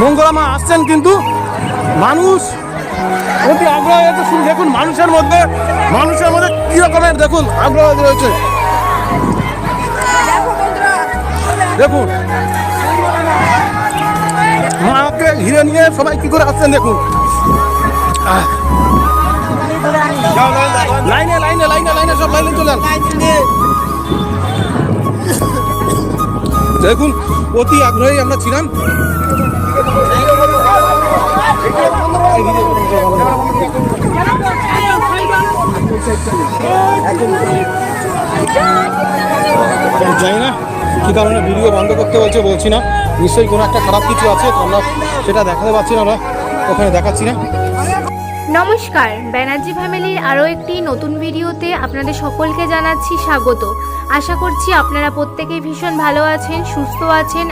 মঙ্গলা মা আসছেন কিন্তু মানুষ অতি আগ্রহ আছে শুধু দেখুন মানুষের মধ্যে মানুষের মধ্যে কি রকমের, দেখুন, আগ্রহ রয়েছে। দেখুন। মাকে ঘিরে নিয়ে সবাই কি করে আসছেন, দেখুন। লাইনে লাইনে লাইনে লাইনে সব, লাইনে চলে দেখুন, অতি আগ্রহী আমরা ছিলাম। জানি না কী কারণে ভিডিও বন্ধ করতে বলছে, বলছি না। নিশ্চয়ই কোনো একটা খারাপ কিছু আছে আমরা সেটা দেখাতে পারছি না ওখানে দেখাচ্ছি না। নমস্কার, ব্যানার্জি ফ্যামিলির আরও একটি নতুন ভিডিওতে আপনাদের সকলকে জানাচ্ছি স্বাগত। আশা করছি আপনারা প্রত্যেকেই ভীষণ ভালো আছেন, সুস্থ আছেন।